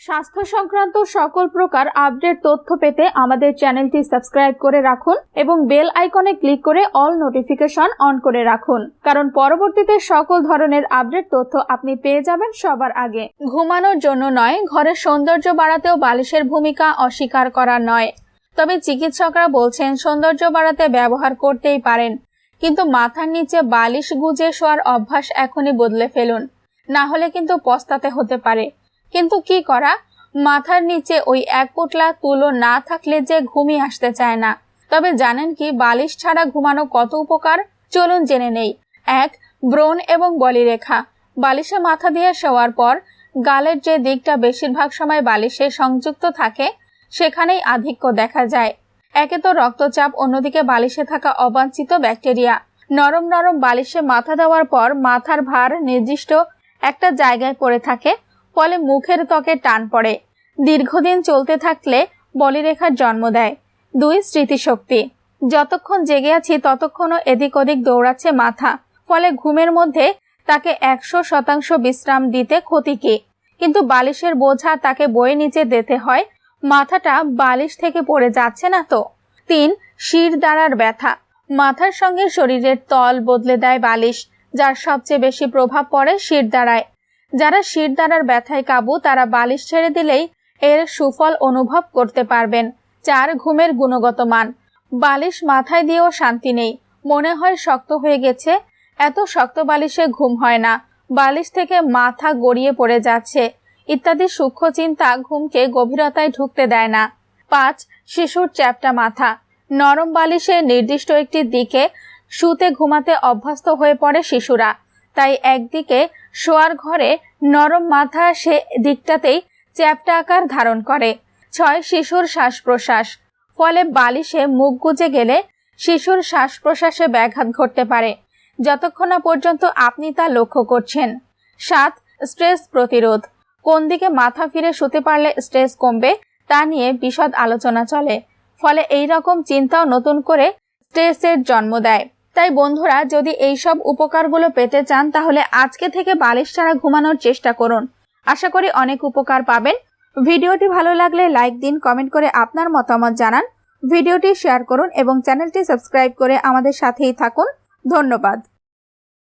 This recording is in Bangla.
স্বাস্থ্য সংক্রান্ত সকল প্রকার আপডেট তথ্য পেতে আমাদের চ্যানেলটি সাবস্ক্রাইব করে রাখুন এবং বেল আইকনে ক্লিক করে অল নোটিফিকেশন অন করে রাখুন। কারণ পরবর্তীতে সকল ধরনের আপডেট তথ্য আপনি পেয়ে যাবেন সবার আগে। ঘুমানোর জন্য নয়, ঘরের সৌন্দর্য বাড়াতেও বালিশের ভূমিকা অস্বীকার করা নয়। তবে চিকিৎসকরা বলছেন, সৌন্দর্য বাড়াতে ব্যবহার করতেই পারেন। কিন্তু মাথার নিচে বালিশ গুজে শোয়ার অভ্যাস এখনই বদলে ফেলুন। না হলে কিন্তু পস্তাতে হতে পারে। কিন্তু কি করা? মাথার নিচে ওই এক পোটলা তুলো না থাকলে যে ঘুমই আসতে চায় না। তবে জানেন কি, বালিশ ছাড়া ঘুমানো কত উপকার? চলুন জেনে নেই। এক, ব্রণ এবং বলিরেখা। বালিশে মাথা দিয়ে শোয়ার পর গালের যে দিকটা বেশিরভাগ সময় বালিশে সংযুক্ত থাকে, সেখানেই আধিক্য দেখা যায়। একে তো রক্তচাপ, অন্যদিকে বালিশে থাকা অবাঞ্ছিত ব্যাকটেরিয়া। নরম নরম বালিশে মাথা দেওয়ার পর মাথার ভার নির্দিষ্ট একটা জায়গায় পড়ে থাকে। ফলে মুখের ত্বকে টান পড়ে। দীর্ঘদিন চলতে থাকলে বলিরেখার জন্ম দেয়। দুই স্মৃতিশক্তি। যতক্ষণ জেগে আছি, ততক্ষণও এদিক ওদিক দৌড়াচ্ছে মাথা। ফলে ঘুমের মধ্যে তাকে একশো শতাংশ বিশ্রাম দিতে ক্ষতি কি? কিন্তু বালিশের বোঝা তাকে বয়ে নিচে দিতে হয়। মাথাটা বালিশ থেকে পড়ে যাচ্ছে না তো? তিন, শির দ্বারার ব্যথা। মাথার সঙ্গে শরীরের তল বদলে দেয় বালিশ, যার সবচেয়ে বেশি প্রভাব পড়ে শির দ্বারায়। যারা শির দ্বারার ব্যথায় কাবু, তারা বালিশ ছেড়ে দিলেই এর সুফল অনুভব করতে পারবেন। চার ঘুমের গুণগত মান। বালিশ মাথায় দিয়েও শান্তি নেই। মনে হয় শক্ত হয়ে গেছে। এত শক্ত বালিশে ঘুম হয় না। বালিশ থেকে মাথা গড়িয়ে পড়ে যাচ্ছে। ইত্যাদি সূক্ষ্ম চিন্তা ঘুমকে গভীরতায় ঢুকতে দেয় না। পাঁচ, শিশুর চ্যাপটা মাথা। নরম বালিশে নির্দিষ্ট একটি দিকে শুতে ঘুমাতে অভ্যস্ত হয়ে পড়ে শিশুরা। তাই একদিকে শোয়ার ঘরে নরম মাথা সে দিকটাতেই চ্যাপটা আকার ধারণ করে। ছয় শিশুর শ্বাস প্রশ্বাস ফলে বালিশে মুখ গুজে গেলে শিশুর শ্বাস প্রশ্বাসে ব্যাঘাত ঘটতে পারে। যতক্ষণ না পর্যন্ত আপনি তা লক্ষ্য করছেন। সাত, স্ট্রেস প্রতিরোধ। কোন দিকে মাথা ফিরে শুতে পারলে স্ট্রেস কমবে তা নিয়ে বিশদ আলোচনা চলে। ফলে এই রকম চিন্তাও নতুন করে স্ট্রেসের জন্ম দেয়। তাই বন্ধুরা, যদি এইসব উপকারগুলো পেতে চান, তাহলে আজকে থেকে বালিশ ছাড়া ঘুমানোর চেষ্টা করুন। আশা করি অনেক উপকার পাবেন। ভিডিওটি ভালো লাগলে লাইক দিন, কমেন্ট করে আপনার মতামত জানান। ভিডিওটি শেয়ার করুন এবং চ্যানেলটি সাবস্ক্রাইব করে আমাদের সাথেই থাকুন। ধন্যবাদ।